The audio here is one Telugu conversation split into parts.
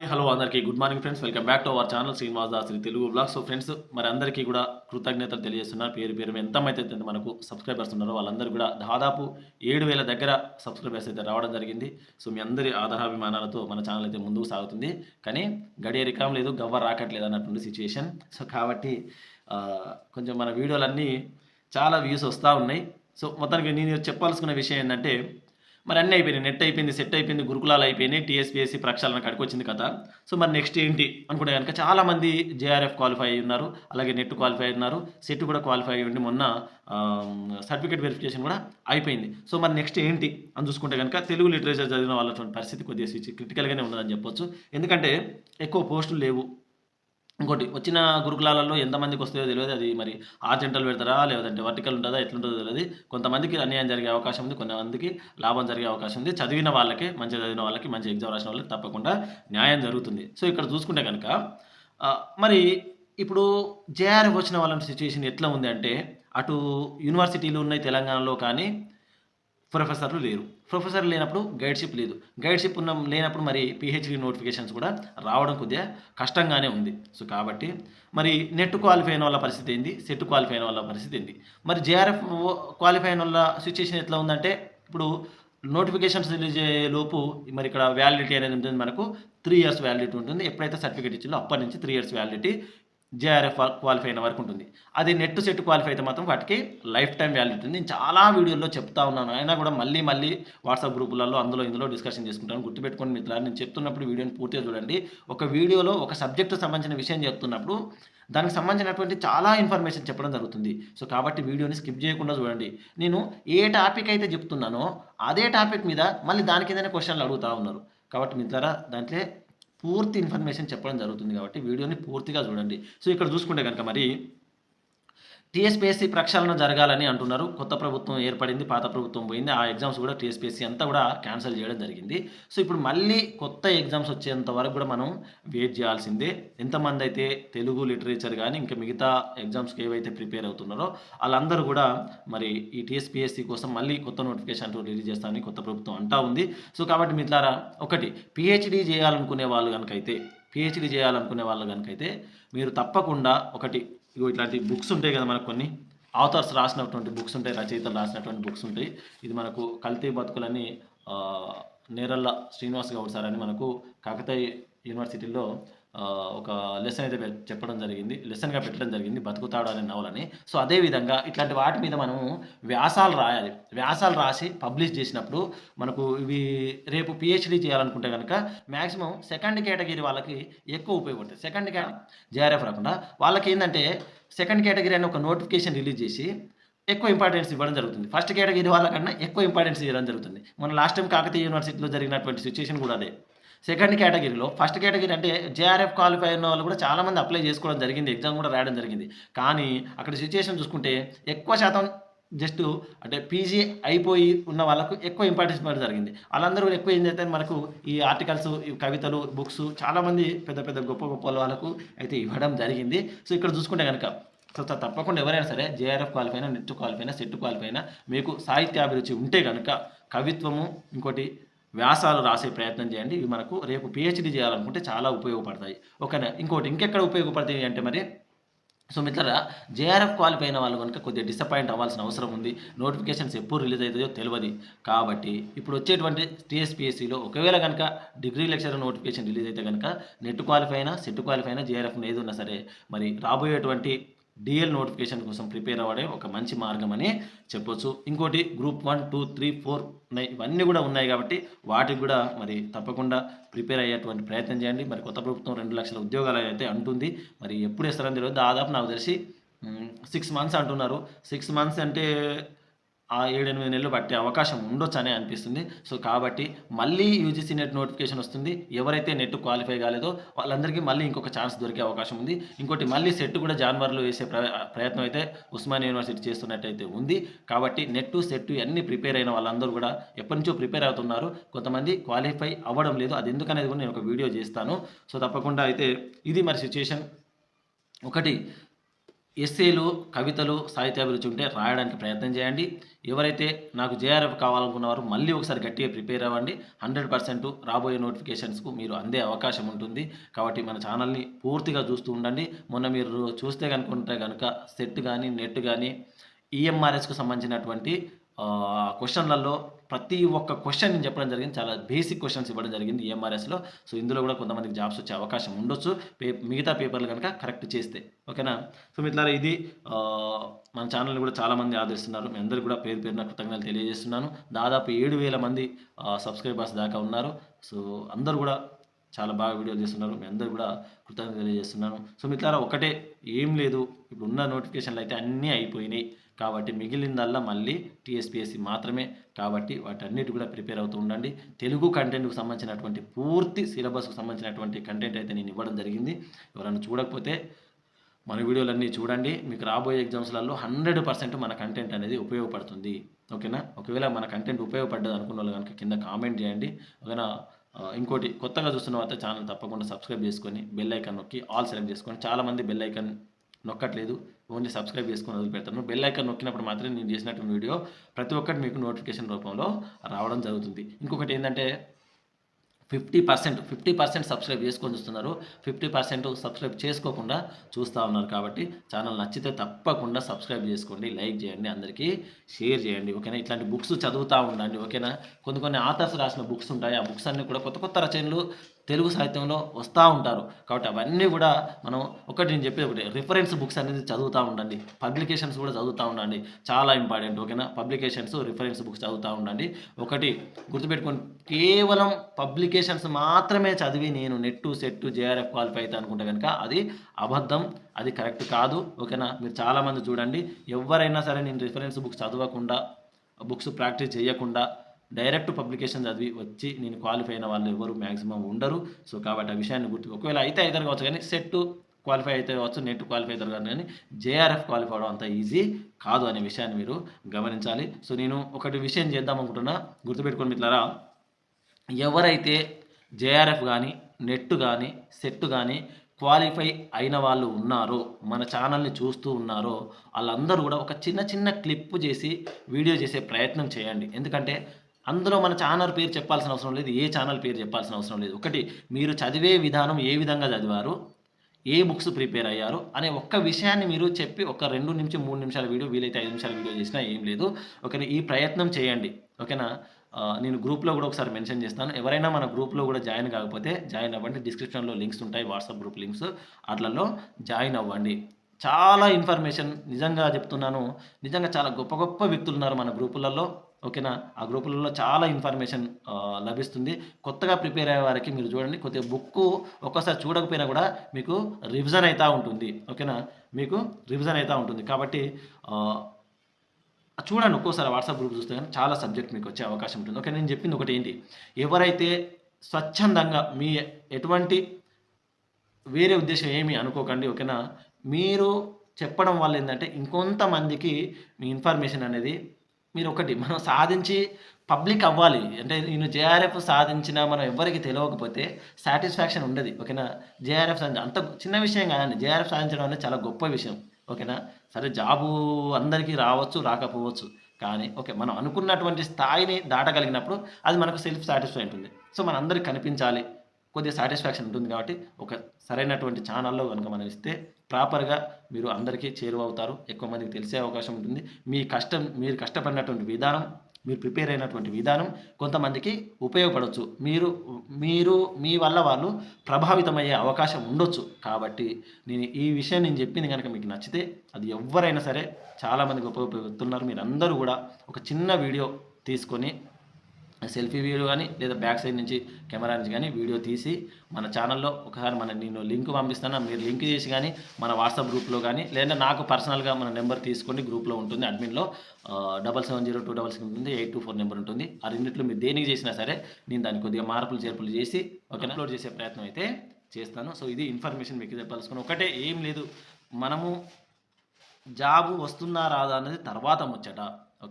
హలో అందరికీ good morning friends welcome back to our channel Srinivas Das Telugu blog so friends మరి అందరికీ కూడా కృతజ్ఞతలు తెలియజేస్తున్నారు. పేరు పేరు ఎంతమైతే మనకు సబ్స్క్రైబర్స్ ఉన్నారో వాళ్ళందరూ కూడా దాదాపు ఏడు వేల దగ్గర సబ్స్క్రైబర్స్ అయితే రావడం జరిగింది. సో మీ అందరి ఆధారాభిమానాలతో మన ఛానల్ అయితే ముందుకు సాగుతుంది. కానీ గడియ రికాం లేదు గవ్వ రాకట్లేదు అన్నటువంటి సిచ్యువేషన్ సో కాబట్టి కొంచెం మన వీడియోలన్నీ చాలా వ్యూస్ వస్తూ ఉన్నాయి. సో మొత్తానికి నేను చెప్పాల్సుకున్న విషయం ఏంటంటే మరి అన్నీ అయిపోయినాయి. నెట్ అయిపోయింది సెట్ అయిపోయింది గురుకులాలు అయిపోయినాయి టీఎస్పీఎస్సీ ప్రక్షాళన కడికి వచ్చింది కదా. సో మరి నెక్స్ట్ ఏంటి అనుకుంటే కనుక చాలామంది జేఆర్ఎఫ్ క్వాలిఫై అయి ఉన్నారు అలాగే నెట్ క్వాలిఫై అయి ఉన్నారు సెట్ కూడా క్వాలిఫై అయ్యి ఉండి మొన్న సర్టిఫికేట్ వెరిఫికేషన్ కూడా అయిపోయింది. సో మరి నెక్స్ట్ ఏంటి అని చూసుకుంటే కనుక తెలుగు లిటరేచర్ చదివిన వాళ్ళటువంటి పరిస్థితి కొద్దిగా క్రిటికల్గానే ఉన్నదని చెప్పొచ్చు. ఎందుకంటే ఎక్కువ పోస్టులు లేవు. ఇంకోటి వచ్చిన గురుకులాలలో ఎంతమందికి వస్తుందో తెలియదు. అది మరి ఆర్జెంటల్ పెడతారా? లేదంటే వర్టికల్ ఉంటుందా? ఎట్లుంటుందో తెలియదు. కొంతమందికి అన్యాయం జరిగే అవకాశం ఉంది. కొంతమందికి లాభం జరిగే అవకాశం ఉంది. చదివిన వాళ్ళకి మంచి చదివిన వాళ్ళకి మంచి ఎగ్జామ్ రాసిన వాళ్ళకి తప్పకుండా న్యాయం జరుగుతుంది. సో ఇక్కడ చూసుకుంటే కనుక మరి ఇప్పుడు జేఆర్ఎఫ్ వచ్చిన వాళ్ళ సిచ్యువేషన్ ఎట్లా ఉంది అంటే అటు యూనివర్సిటీలు ఉన్నాయి తెలంగాణలో కానీ ప్రొఫెసర్లు లేరు. ప్రొఫెసర్ లేనప్పుడు గైడ్షిప్ లేదు. గైడ్షిప్ ఉన్న లేనప్పుడు మరి పిహెచ్డి నోటిఫికేషన్స్ కూడా రావడం కొద్దిగా కష్టంగానే ఉంది. సో కాబట్టి మరి నెట్ క్వాలిఫై అయిన వాళ్ళ పరిస్థితి ఏంది? సెట్ క్వాలిఫై అయిన వాళ్ళ పరిస్థితి ఏంది? మరి జేఆర్ఎఫ్ క్వాలిఫై అయిన వాళ్ళ సిచ్యుయేషన్ ఎట్లా ఉందంటే ఇప్పుడు నోటిఫికేషన్స్ రిలీజ్ అయ్యే లోపు మరి ఇక్కడ వ్యాలిడిటీ అనేది ఉంటుంది మనకు త్రీ ఇయర్స్ వ్యాలిడిటీ ఉంటుంది. ఎప్పుడైతే సర్టిఫికేట్ ఇచ్చిందో అప్పటి నుంచి three years validity JRF qualify అయిన వరకు ఉంటుంది. అది నెట్ సెట్ క్వాలిఫై అయితే మాత్రం వాటికి లైఫ్ టైం వ్యాల్యూ ఉంటుంది. నేను చాలా వీడియోల్లో చెప్తా ఉన్నాను. అయినా కూడా మళ్ళీ మళ్ళీ వాట్సాప్ గ్రూపులలో అందులో ఇందులో డిస్కషన్ చేసుకుంటాను. గుర్తుపెట్టుకోండి మిత్రులు నేను చెప్తున్నప్పుడు వీడియోని పూర్తిగా చూడండి. ఒక వీడియోలో ఒక సబ్జెక్టు సంబంధించిన విషయం చెప్తున్నప్పుడు దానికి సంబంధించినటువంటి చాలా ఇన్ఫర్మేషన్ చెప్పడం జరుగుతుంది. సో కాబట్టి వీడియోని స్కిప్ చేయకుండా చూడండి. నేను ఏ టాపిక్ అయితే చెప్తున్నానో అదే టాపిక్ మీద మళ్ళీ దాని కిందనే క్వశ్చన్లు అడుగుతూ ఉన్నారు. కాబట్టి మిత్రులారా దాంట్లో పూర్తి ఇన్ఫర్మేషన్ చెప్పడం జరుగుతుంది కాబట్టి వీడియోని పూర్తిగా చూడండి. సో ఇక్కడ చూసుకుంటే కనుక మరి టీఎస్పీఎస్సీ ప్రక్షాళన జరగాలని అంటున్నారు. కొత్త ప్రభుత్వం ఏర్పడింది పాత ప్రభుత్వం పోయింది. ఆ ఎగ్జామ్స్ కూడా టీఎస్పీఎస్సీ అంతా కూడా క్యాన్సిల్ చేయడం జరిగింది. సో ఇప్పుడు మళ్ళీ కొత్త ఎగ్జామ్స్ వచ్చేంత వరకు కూడా మనం వెయిట్ చేయాల్సిందే. ఎంతమంది అయితే తెలుగు లిటరేచర్ కానీ ఇంకా మిగతా ఎగ్జామ్స్కి ఏవైతే ప్రిపేర్ అవుతున్నారో వాళ్ళందరూ కూడా మరి ఈ టీఎస్పీఎస్సీ కోసం మళ్ళీ కొత్త నోటిఫికేషన్ అంటూ రిలీజ్ చేస్తామని కొత్త ప్రభుత్వం అంటా ఉంది. సో కాబట్టి మిత్రులారా ఒకటి పిహెచ్డీ చేయాలనుకునే వాళ్ళు కనుకైతే పిహెచ్డీ చేయాలనుకునే వాళ్ళు కనుకైతే మీరు తప్పకుండా ఒకటి ఇగో ఇట్లాంటి బుక్స్ ఉంటాయి కదా మనకు కొన్ని. ఆథర్స్ రాసినటువంటి బుక్స్ ఉంటాయి రచయితలు రాసినటువంటి బుక్స్ ఉంటాయి. ఇది మనకు కల్తీ బతుకులని నేరల్ల శ్రీనివాస్ గౌడ్ సార్ అని మనకు కాకతీయ యూనివర్సిటీలో ఒక లెసన్ అయితే చెప్పడం జరిగింది. లెసన్గా పెట్టడం జరిగింది బతుకుతాడు అనే నవలని. సో అదేవిధంగా ఇట్లాంటి వాటి మీద మనము వ్యాసాలు రాయాలి. వ్యాసాలు రాసి పబ్లిష్ చేసినప్పుడు మనకు ఇవి రేపు పిహెచ్డి చేయాలనుకుంటే కనుక మ్యాక్సిమం సెకండ్ కేటగిరీ వాళ్ళకి ఎక్కువ ఉపయోగపడుతుంది సెకండ్ కేటగిరీ జేఆర్ఎఫ్ రాకుండా వాళ్ళకి ఏంటంటే సెకండ్ కేటగిరీ అని ఒక నోటిఫికేషన్ రిలీజ్ చేసి ఎక్కువ ఇంపార్టెన్స్ ఇవ్వడం జరుగుతుంది. ఫస్ట్ కేటగిరీ వాళ్ళకన్నా ఎక్కువ ఇంపార్టెన్స్ ఇవ్వడం జరుగుతుంది. మన లాస్ట్ టైం కాకతీయ యూనివర్సిటీలో జరిగినటువంటి సిచ్యువేషన్ కూడా అదే. సెకండ్ కేటగిరీలో. ఫస్ట్ కేటగిరీ అంటే జేఆర్ఎఫ్ క్వాలిఫై అయిన వాళ్ళు కూడా చాలామంది అప్లై చేసుకోవడం జరిగింది. ఎగ్జామ్ కూడా రాయడం జరిగింది. కానీ అక్కడ సిచ్యుయేషన్ చూసుకుంటే ఎక్కువ శాతం జస్ట్ అంటే పీజీ అయిపోయి ఉన్న వాళ్ళకు ఎక్కువ ఇంపార్టెన్స్ ఇవ్వడం జరిగింది. వాళ్ళందరూ ఎక్కువ ఏం చేస్తే మనకు ఈ ఆర్టికల్స్ ఈ కవితలు బుక్స్ చాలామంది పెద్ద పెద్ద గొప్ప గొప్ప వాళ్ళకు అయితే ఇవ్వడం జరిగింది. సో ఇక్కడ చూసుకుంటే కనుక సో తప్పకుండా ఎవరైనా సరే జేఆర్ఎఫ్ క్వాలిఫై అయినా నెట్ క్వాలిఫై అయినా సెట్ క్వాలిఫై అయినా మీకు సాహిత్యాభిరుచి ఉంటే కనుక కవిత్వము ఇంకోటి వ్యాసాలు రాసే ప్రయత్నం చేయండి. ఇవి మనకు రేపు పిహెచ్డీ చేయాలనుకుంటే చాలా ఉపయోగపడతాయి. ఓకేనా? ఇంకోటి ఇంకెక్కడ ఉపయోగపడతాయి అంటే మరి సో మిత్రులారా జేఆర్ఎఫ్ క్వాలిఫై అయిన వాళ్ళు కనుక కొద్దిగా డిసప్పాయింట్ అవ్వాల్సిన అవసరం ఉంది. నోటిఫికేషన్స్ ఎప్పుడు రిలీజ్ అవుతుందో తెలియదు. కాబట్టి ఇప్పుడు వచ్చేటువంటి టీఎస్పీఎస్సీలో ఒకవేళ కనుక డిగ్రీ లెక్చర్ నోటిఫికేషన్ రిలీజ్ అయితే కనుక నెట్ క్వాలిఫై అయినా సెట్ క్వాలిఫై అయినా జేఆర్ఎఫ్ ఏది ఉన్నా సరే మరి రాబోయేటువంటి డిఎల్ నోటిఫికేషన్ కోసం ప్రిపేర్ అవ్వడే ఒక మంచి మార్గం అని చెప్పొచ్చు. ఇంకోటి group one two three four ఉన్నాయి. ఇవన్నీ కూడా ఉన్నాయి కాబట్టి వాటికి కూడా మరి తప్పకుండా ప్రిపేర్ అయ్యేటువంటి ప్రయత్నం చేయండి. మరి కొత్త ప్రభుత్వం రెండు లక్షల ఉద్యోగాలు అయితే అంటుంది. మరి ఎప్పుడు ఇస్తారని తెలియదు. దాదాపు నాకు తెలిసి సిక్స్ మంత్స్ అంటున్నారు. సిక్స్ మంత్స్ అంటే ఆ ఏడెనిమిది నెలలు పట్టే అవకాశం ఉండొచ్చు అనే అనిపిస్తుంది. సో కాబట్టి మళ్ళీ యూజీసీ నెట్ నోటిఫికేషన్ వస్తుంది. ఎవరైతే నెట్ క్వాలిఫై కాలేదో వాళ్ళందరికీ మళ్ళీ ఇంకొక ఛాన్స్ దొరికే అవకాశం ఉంది. ఇంకోటి మళ్ళీ సెట్ కూడా జాన్వర్లో వేసే ప్రయత్నం అయితే ఉస్మానియా యూనివర్సిటీ చేస్తున్నట్టయితే ఉంది. కాబట్టి నెట్ సెట్ అన్ని ప్రిపేర్ అయిన వాళ్ళందరూ కూడా ఎప్పటి నుంచో ప్రిపేర్ అవుతున్నారు. కొంతమంది క్వాలిఫై అవ్వడం లేదు. అది ఎందుకనేది కూడా నేను ఒక వీడియో చేస్తాను. సో తప్పకుండా అయితే ఇది మరి సిచ్యుయేషన్. ఒకటి ఎస్సేలు కవితలు సాహిత్యాభిరుచి ఉంటే రాయడానికి ప్రయత్నం చేయండి. ఎవరైతే నాకు జేఆర్ఎఫ్ కావాలనుకున్నవారు మళ్ళీ ఒకసారి గట్టిగా ప్రిపేర్ అవ్వండి. హండ్రెడ్ పర్సెంట్ రాబోయే నోటిఫికేషన్స్కు మీరు అందే అవకాశం ఉంటుంది. కాబట్టి మన ఛానల్ని పూర్తిగా చూస్తూ ఉండండి. మొన్న మీరు చూస్తే కనుకుంటే కనుక సెట్ కానీ నెట్ కానీ ఈఎంఆర్ఎస్కు సంబంధించినటువంటి క్వశ్చన్లలో ప్రతి ఒక్క క్వశ్చన్ నేను చెప్పడం జరిగింది. చాలా బేసిక్ క్వశ్చన్స్ ఇవ్వడం జరిగింది ఎంఆర్ఎస్లో సో ఇందులో కూడా కొంతమందికి జాబ్స్ వచ్చే అవకాశం ఉండొచ్చు. పే మిగతా పేపర్లు కనుక కరెక్ట్ చేస్తే. ఓకేనా? సో మిత్రులారా ఇది మన ఛానల్ని కూడా చాలామంది ఆదరిస్తున్నారు. మీ అందరికీ కూడా పేరు పేరున కృతజ్ఞతలు తెలియజేస్తున్నాను. దాదాపు ఏడు వేల మంది సబ్స్క్రైబర్స్ దాకా ఉన్నారు. సో అందరూ కూడా చాలా బాగా వీడియోలు చేస్తున్నారు. మీ అందరూ కూడా కృతజ్ఞత తెలియజేస్తున్నాను. సో మిత్రులారా ఒకటే ఏం లేదు. ఇప్పుడు ఉన్న నోటిఫికేషన్లు అయితే అన్నీ అయిపోయినాయి. కాబట్టి మిగిలిందల్లా మళ్ళీ టీఎస్పీఎస్సి మాత్రమే. కాబట్టి వాటన్నిటి కూడా ప్రిపేర్ అవుతూ ఉండండి. తెలుగు కంటెంట్కు సంబంధించినటువంటి పూర్తి సిలబస్కు సంబంధించినటువంటి కంటెంట్ అయితే నేను ఇవ్వడం జరిగింది. ఎవరైనా చూడకపోతే మన వీడియోలన్నీ చూడండి. మీకు రాబోయే ఎగ్జామ్స్లలో హండ్రెడ్ పర్సెంట్ మన కంటెంట్ అనేది ఉపయోగపడుతుంది. ఓకేనా? ఒకవేళ మన కంటెంట్ ఉపయోగపడ్డది అనుకున్న వాళ్ళు కనుక కింద కామెంట్ చేయండి. ఓకేనా ఇంకోటి కొత్తగా చూస్తున్న వారితో ఛానల్ తప్పకుండా సబ్స్క్రైబ్ చేసుకొని బెల్ ఐకాన్ నొక్కి ఆల్ సెలెక్ట్ చేసుకొని చాలామంది బెల్ ఐకాన్ నొక్కట్లేదు. ఓన్లీ సబ్స్క్రైబ్ చేసుకొని వదిలిపెడతాను. బెల్ ఐకాన్ నొక్కినప్పుడు మాత్రమే నేను చేసినటువంటి వీడియో ప్రతి ఒక్కటి మీకు నోటిఫికేషన్ రూపంలో రావడం జరుగుతుంది. ఇంకొకటి ఏంటంటే fifty percent fifty percent subscribe చేసుకొని చూస్తున్నారు. ఫిఫ్టీ పర్సెంట్ సబ్స్క్రైబ్ చేసుకోకుండా చూస్తూ ఉన్నారు కాబట్టి ఛానల్ నచ్చితే తప్పకుండా సబ్స్క్రైబ్ చేసుకోండి లైక్ చేయండి అందరికీ షేర్ చేయండి. ఓకేనా? ఇట్లాంటి బుక్స్ చదువుతూ ఉండండి. ఓకేనా? కొన్ని కొన్ని ఆథర్స్ రాసిన బుక్స్ ఉంటాయి. ఆ బుక్స్ అన్నీ కూడా కొత్త కొత్త రచనలు తెలుగు సాహిత్యంలో వస్తూ ఉంటారు. కాబట్టి అవన్నీ కూడా మనం ఒకటి నేను చెప్పేది ఒకటి. రిఫరెన్స్ బుక్స్ అనేది చదువుతూ ఉండండి. పబ్లికేషన్స్ కూడా చదువుతూ ఉండండి. చాలా ఇంపార్టెంట్ ఓకేనా? పబ్లికేషన్స్ రిఫరెన్స్ బుక్స్ చదువుతూ ఉండండి. ఒకటి గుర్తుపెట్టుకోండి. కేవలం పబ్లికేషన్స్ మాత్రమే చదివి నేను నెట్ సెట్ జేఆర్ఎఫ్ క్వాలిఫై అవుతా అనుకుంటే కనుక అది అబద్ధం అది కరెక్ట్ కాదు ఓకేనా? మీరు చాలామంది చూడండి. ఎవరైనా సరే నేను రిఫరెన్స్ బుక్స్ చదవకుండా బుక్స్ ప్రాక్టీస్ చేయకుండా డైరెక్ట్ పబ్లికేషన్ చదివి వచ్చి నేను క్వాలిఫై అయిన వాళ్ళు ఎవరు మ్యాక్సిమం ఉండరు. సో కాబట్టి ఆ విషయాన్ని గుర్తు ఒకవేళ అయితే అవుతారు కావచ్చు కానీ సెట్ క్వాలిఫై అయితే కావచ్చు నెట్ క్వాలిఫై అవుతారు కానీ జేఆర్ఎఫ్ క్వాలిఫై అవడం అంత ఈజీ కాదు అనే విషయాన్ని మీరు గమనించాలి. సో నేను ఒకటి విషయం చేద్దాం అనుకుంటున్నా. గుర్తుపెట్టుకోండి మిత్రులారా ఎవరైతే జేఆర్ఎఫ్ కానీ నెట్ కానీ సెట్ కానీ క్వాలిఫై అయిన వాళ్ళు ఉన్నారో మన ఛానల్ని చూస్తూ ఉన్నారో వాళ్ళందరూ కూడా ఒక చిన్న చిన్న క్లిప్ చేసి వీడియో చేసే ప్రయత్నం చేయండి. ఎందుకంటే అందులో మన ఛానల్ పేరు చెప్పాల్సిన అవసరం లేదు ఏ ఛానల్ పేరు చెప్పాల్సిన అవసరం లేదు. ఒకటి మీరు చదివే విధానం ఏ విధంగా చదివారు ఏ బుక్స్ ప్రిపేర్ అయ్యారు అనే ఒక్క విషయాన్ని మీరు చెప్పి ఒక రెండు నిమిషం మూడు నిమిషాల వీడియో వీలైతే ఐదు నిమిషాల వీడియో చేసినా ఏం లేదు. ఓకేనా ఈ ప్రయత్నం చేయండి. ఓకేనా? నేను గ్రూప్లో కూడా ఒకసారి మెన్షన్ చేస్తాను. ఎవరైనా మన గ్రూప్లో కూడా జాయిన్ కాకపోతే జాయిన్ అవ్వండి. డిస్క్రిప్షన్లో లింక్స్ ఉంటాయి వాట్సాప్ గ్రూప్ లింక్స్. అట్లలో జాయిన్ అవ్వండి. చాలా ఇన్ఫర్మేషన్ నిజంగా చెప్తున్నాను. నిజంగా చాలా గొప్ప గొప్ప వ్యక్తులు ఉన్నారు మన గ్రూపులలో. ఓకేనా? ఆ గ్రూపులలో చాలా ఇన్ఫర్మేషన్ లభిస్తుంది. కొత్తగా ప్రిపేర్ అయ్యే వారికి మీరు చూడండి కొద్దిగా బుక్ ఒక్కసారి చూడకపోయినా కూడా మీకు రివిజన్ అవుతూ ఉంటుంది. ఓకేనా? మీకు రివిజన్ అవుతూ ఉంటుంది. కాబట్టి చూడండి ఒక్కోసారి వాట్సాప్ గ్రూప్ చూస్తే కానీ చాలా సబ్జెక్ట్ మీకు వచ్చే అవకాశం ఉంటుంది. ఓకే నేను చెప్పింది ఒకటి ఏంటి? ఎవరైతే స్వచ్ఛందంగా మీ ఎటువంటి వేరే ఉద్దేశం ఏమి అనుకోకండి. ఓకేనా? మీరు చెప్పడం వల్ల ఏంటంటే ఇంకొంతమందికి మీ ఇన్ఫర్మేషన్ అనేది మీరు ఒకటి మనం సాధించి పబ్లిక్ అవ్వాలి. అంటే నేను జేఆర్ఎఫ్ సాధించిన మనం ఎవరికి తెలియకపోతే సాటిస్ఫాక్షన్ ఉండదు. ఓకేనా? జేఆర్ఎఫ్ సాధించ అంత చిన్న విషయం కాదండి. జేఆర్ఎఫ్ సాధించడం అనేది చాలా గొప్ప విషయం. ఓకేనా? సరే జాబు అందరికీ రావచ్చు రాకపోవచ్చు. కానీ ఓకే మనం అనుకున్నటువంటి స్థాయిని దాటగలిగినప్పుడు అది మనకు సెల్ఫ్ సాటిస్ఫై ఉంటుంది. సో మన అందరికి కనిపించాలి. కొద్దిగా సాటిస్ఫాక్షన్ ఉంటుంది కాబట్టి ఒక సరైనటువంటి ఛానల్లో కనుక మనం ఇస్తే ప్రాపర్గా మీరు అందరికీ చేరువవుతారు. ఎక్కువ మందికి తెలిసే అవకాశం ఉంటుంది. మీ కష్టం మీరు కష్టపడినటువంటి విధానం మీరు ప్రిపేర్ అయినటువంటి విధానం కొంతమందికి ఉపయోగపడవచ్చు మీరు మీరు మీ వల్ల వాళ్ళు ప్రభావితమయ్యే అవకాశం ఉండొచ్చు. కాబట్టి నేను ఈ విషయం నేను చెప్పింది కనుక మీకు నచ్చితే అది ఎవరైనా సరే చాలామందికి ఉపయోగపడుతున్నారు. మీరు అందరూ కూడా ఒక చిన్న వీడియో తీసుకొని సెల్ఫీ వీడియో కానీ లేదా బ్యాక్ సైడ్ నుంచి కెమెరా నుంచి కానీ వీడియో తీసి మన ఛానల్లో ఒకసారి మన నేను లింక్ పంపిస్తాను. మీరు లింక్ చేసి కానీ మన వాట్సాప్ గ్రూప్లో కానీ లేదా నాకు పర్సనల్గా మన నెంబర్ తీసుకోండి. గ్రూప్లో ఉంటుంది. అడ్మిన్లో double seven zero two double six ఉంటుంది. ఎయిట్ టూ ఫోర్ నెంబర్ ఉంటుంది. ఆ రెండిట్లో మీరు దేనికి చేసినా సరే నేను దాన్ని కొద్దిగా మార్పులు చేర్పులు చేసి ఒక అప్లోడ్ చేసే ప్రయత్నం అయితే చేస్తాను. సో ఇది ఇన్ఫర్మేషన్ మీకు చెప్పాల్సుకుని ఒకటే. ఏం లేదు. మనము జాబు వస్తుందా రాదా అనేది తర్వాత ముచ్చట.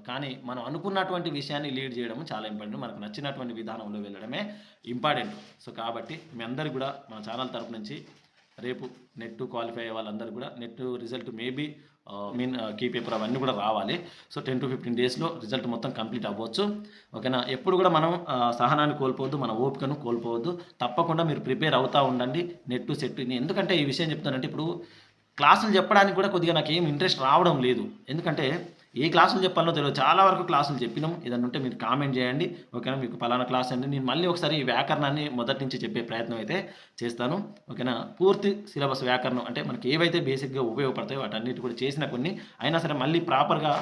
కానీ మనం అనుకున్నటువంటి విషయాన్ని లీడ్ చేయడం చాలా ఇంపార్టెంట్. మనకు నచ్చినటువంటి విధానంలో వెళ్ళడమే ఇంపార్టెంట్. సో కాబట్టి మీ అందరికీ కూడా మన ఛానల్ తరపు నుంచి రేపు నెట్ క్వాలిఫై అయ్యే వాళ్ళందరూ కూడా net result maybe mean key paper అవన్నీ కూడా రావాలి. సో టెన్ టు ఫిఫ్టీన్ డేస్లో రిజల్ట్ మొత్తం కంప్లీట్ అవ్వచ్చు. ఓకేనా? ఎప్పుడు కూడా మనం సహనాన్ని కోల్పోవద్దు మన ఓపికను కోల్పోవద్దు. తప్పకుండా మీరు ప్రిపేర్ అవుతూ ఉండండి నెట్ సెట్. ఎందుకంటే ఈ విషయం చెప్తానంటే ఇప్పుడు క్లాసులు చెప్పడానికి కూడా కొద్దిగా నాకు ఏం ఇంట్రెస్ట్ రావడం లేదు. ఎందుకంటే ఏ క్లాసులు చెప్పాలో తెలియదు. చాలా వరకు క్లాసులు చెప్పినాం. ఏదన్నా ఉంటే మీరు కామెంట్ చేయండి. ఓకేనా? మీకు పలానా క్లాస్ అండి. నేను మళ్ళీ ఒకసారి ఈ వ్యాకరణాన్ని మొదటి నుంచి చెప్పే ప్రయత్నం అయితే చేస్తాను. ఓకేనా? పూర్తి సిలబస్ వ్యాకరణం అంటే మనకి ఏవైతే బేసిక్గా ఉపయోగపడతాయో వాటన్నిటి కూడా చేసిన కొన్ని. అయినా సరే మళ్ళీ ప్రాపర్గా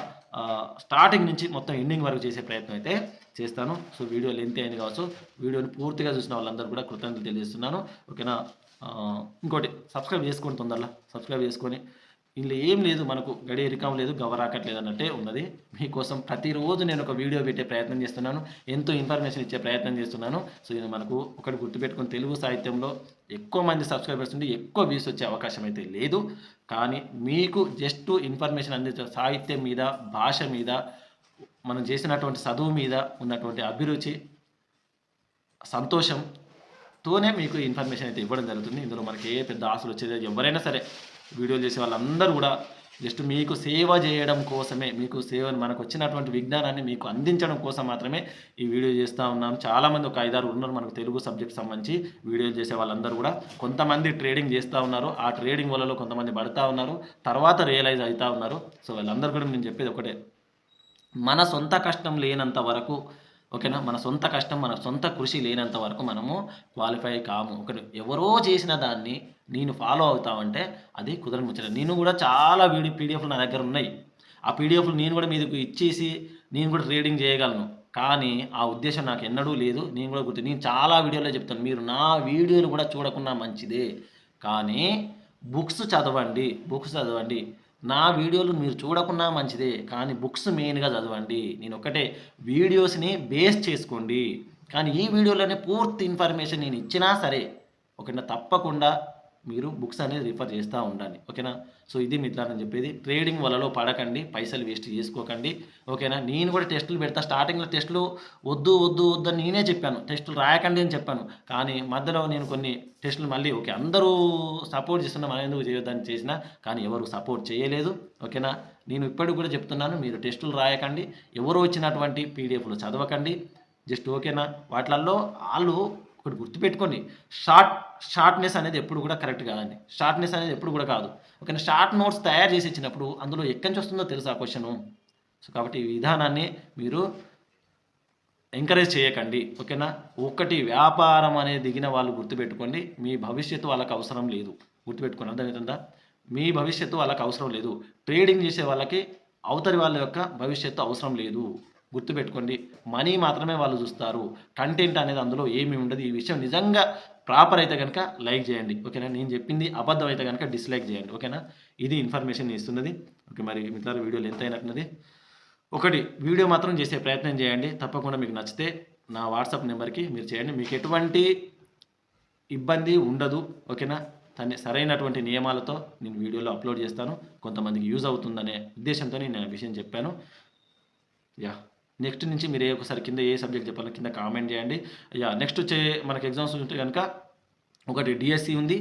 స్టార్టింగ్ నుంచి మొత్తం ఎండింగ్ వరకు చేసే ప్రయత్నం అయితే చేస్తాను. సో వీడియో లెంత్ అయింది కావచ్చు. వీడియోని పూర్తిగా చూసిన వాళ్ళందరూ కూడా కృతజ్ఞతలు తెలియజేస్తున్నాను. ఓకేనా? ఇంకోటి సబ్స్క్రైబ్ చేసుకోండి తొందరలో సబ్స్క్రైబ్ చేసుకొని ఇందులో ఏం లేదు మనకు గడి లేదు గవరాకట్లేదు అన్నట్టే ఉన్నది. మీకోసం ప్రతిరోజు నేను ఒక వీడియో పెట్టే ప్రయత్నం చేస్తున్నాను. ఎంతో ఇన్ఫర్మేషన్ ఇచ్చే ప్రయత్నం చేస్తున్నాను. సో ఇది మనకు ఒకటి గుర్తుపెట్టుకుని తెలుగు సాహిత్యంలో ఎక్కువ మంది సబ్స్క్రైబర్స్ ఉండి ఎక్కువ వ్యూస్ వచ్చే అవకాశం అయితే లేదు. కానీ మీకు జస్ట్ ఇన్ఫర్మేషన్ అందించే సాహిత్యం మీద భాష మీద మనం చేసినటువంటి చదువు మీద ఉన్నటువంటి అభిరుచి సంతోషంతోనే మీకు ఇన్ఫర్మేషన్ అయితే ఇవ్వడం జరుగుతుంది. ఇందులో మనకి ఏ పెద్ద ఆశలు వచ్చేది ఎవరైనా సరే వీడియోలు చేసే వాళ్ళందరూ కూడా జస్ట్ మీకు సేవ చేయడం కోసమే మీకు సేవ మనకు వచ్చినటువంటి విజ్ఞానాన్ని మీకు అందించడం కోసం మాత్రమే ఈ వీడియో చేస్తూ ఉన్నాం. చాలామంది ఒక ఐదారు ఉన్నారు మనకు తెలుగు సబ్జెక్ట్ సంబంధించి వీడియోలు చేసే వాళ్ళందరూ కూడా. కొంతమంది ట్రేడింగ్ చేస్తూ ఉన్నారు. ఆ ట్రేడింగ్ వలలో కొంతమంది పడుతూ ఉన్నారు. తర్వాత రియలైజ్ అవుతూ ఉన్నారు. సో వాళ్ళందరూ కూడా నేను చెప్పేది ఒకటే. మన సొంత కష్టం లేనంత వరకు ఓకేనా? మన సొంత కష్టం మన సొంత కృషి లేనంత వరకు మనము క్వాలిఫై కాము. ఒక ఎవరో చేసిన దాన్ని నేను ఫాలో అవుతామంటే అది కుదరని ముచ్చట. నేను కూడా చాలా వీడియో పీడిఎఫ్లు నా దగ్గర ఉన్నాయి. ఆ పీడిఎఫ్లు నేను కూడా మీకు ఇచ్చేసి నేను కూడా ట్రేడింగ్ చేయగలను. కానీ ఆ ఉద్దేశం నాకు ఎన్నడూ లేదు. నేను కూడా గుర్తు నేను చాలా వీడియోలో చెప్తాను. మీరు నా వీడియోలు కూడా చూడకుండా మంచిదే. కానీ బుక్స్ చదవండి. బుక్స్ చదవండి. నా వీడియోలు మీరు చూడకున్నా మంచిదే కానీ బుక్స్ మెయిన్గా చదవండి. నేను ఒకటే వీడియోస్ని బేస్ చేసుకోండి. కానీ ఈ వీడియోలోనే పూర్తి ఇన్ఫర్మేషన్ నేను ఇచ్చినా సరే ఒకటి తప్పకుండా మీరు బుక్స్ అనేది రిఫర్ చేస్తూ ఉండండి. ఓకేనా? సో ఇది మిత్రులని చెప్పేది. ట్రేడింగ్ వలలో పడకండి పైసలు వేస్ట్ చేసుకోకండి. ఓకేనా? నేను కూడా టెస్టులు పెడతా. స్టార్టింగ్లో టెస్టులు వద్దు వద్దు వద్దు అని నేనే చెప్పాను. టెస్టులు రాయకండి అని చెప్పాను. కానీ మధ్యలో నేను కొన్ని టెస్టులు మళ్ళీ ఓకే అందరూ సపోర్ట్ చేస్తున్నా అనేందుకు ఎందుకు చేయొద్దని చేసినా కానీ ఎవరు సపోర్ట్ చేయలేదు. ఓకేనా? నేను ఇప్పటికి కూడా చెప్తున్నాను మీరు టెస్టులు రాయకండి. ఎవరు వచ్చినటువంటి పీడిఎఫ్లు చదవకండి. జస్ట్ ఓకేనా? వాటిల్లో వాళ్ళు ఒకటి గుర్తుపెట్టుకోండి. షార్ట్ షార్ట్నెస్ అనేది ఎప్పుడు కూడా కరెక్ట్ కాదండి. షార్ట్నెస్ అనేది ఎప్పుడు కూడా కాదు. ఓకేనా? షార్ట్ నోట్స్ తయారు చేసి ఇచ్చినప్పుడు అందులో ఎక్కడి నుంచి వస్తుందో తెలుసు ఆ క్వశ్చన్? సో కాబట్టి ఈ విధానాన్ని మీరు ఎంకరేజ్ చేయకండి. ఓకేనా? ఒకటి వ్యాపారం అనేది దిగిన వాళ్ళు గుర్తుపెట్టుకోండి. మీ భవిష్యత్తు వాళ్ళకి అవసరం లేదు. గుర్తుపెట్టుకోండి. అర్థమవుతుందా? మీ భవిష్యత్తు వాళ్ళకి అవసరం లేదు. ట్రేడింగ్ చేసే వాళ్ళకి అవతలి వాళ్ళ యొక్క భవిష్యత్తు అవసరం లేదు. గుర్తుపెట్టుకోండి. మనీ మాత్రమే వాళ్ళు చూస్తారు. కంటెంట్ అనేది అందులో ఏమీ ఉండదు. ఈ విషయం నిజంగా ప్రాపర్ అయితే కనుక లైక్ చేయండి. ఓకేనా? నేను చెప్పింది అబద్ధం అయితే కనుక డిస్లైక్ చేయండి. ఓకేనా? ఇది ఇన్ఫర్మేషన్ ఇస్తున్నది. ఓకే మరి మిగతా వీడియోలు ఎంత అయినట్టున్నది ఒకటి వీడియో మాత్రం చేసే ప్రయత్నం చేయండి. తప్పకుండా మీకు నచ్చితే నా వాట్సాప్ నెంబర్కి మీరు చేయండి. మీకు ఎటువంటి ఇబ్బంది ఉండదు. ఓకేనా? తన సరైనటువంటి నియమాలతో నేను వీడియోలో అప్లోడ్ చేస్తాను. కొంతమందికి యూజ్ అవుతుందనే ఉద్దేశంతో నేను ఆ విషయం చెప్పాను. యా. నెక్స్ట్ నుంచి మీరు ఏ ఒకసారి కింద ఏ సబ్జెక్ట్ చెప్పాలో కింద కామెంట్ చేయండి. యా నెక్స్ట్ వచ్చే మనకి ఎగ్జామ్స్ ఉంటే కనుక ఒకటి డిఎస్సి ఉంది.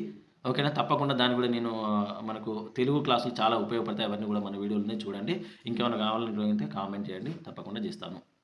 ఓకేనా? తప్పకుండా దాన్ని కూడా నేను మనకు తెలుగు క్లాసులు చాలా ఉపయోగపడతాయి. అవన్నీ కూడా మన వీడియోలోనే చూడండి. ఇంకేమైనా కావాలంటే కామెంట్ చేయండి. తప్పకుండా చేస్తాను.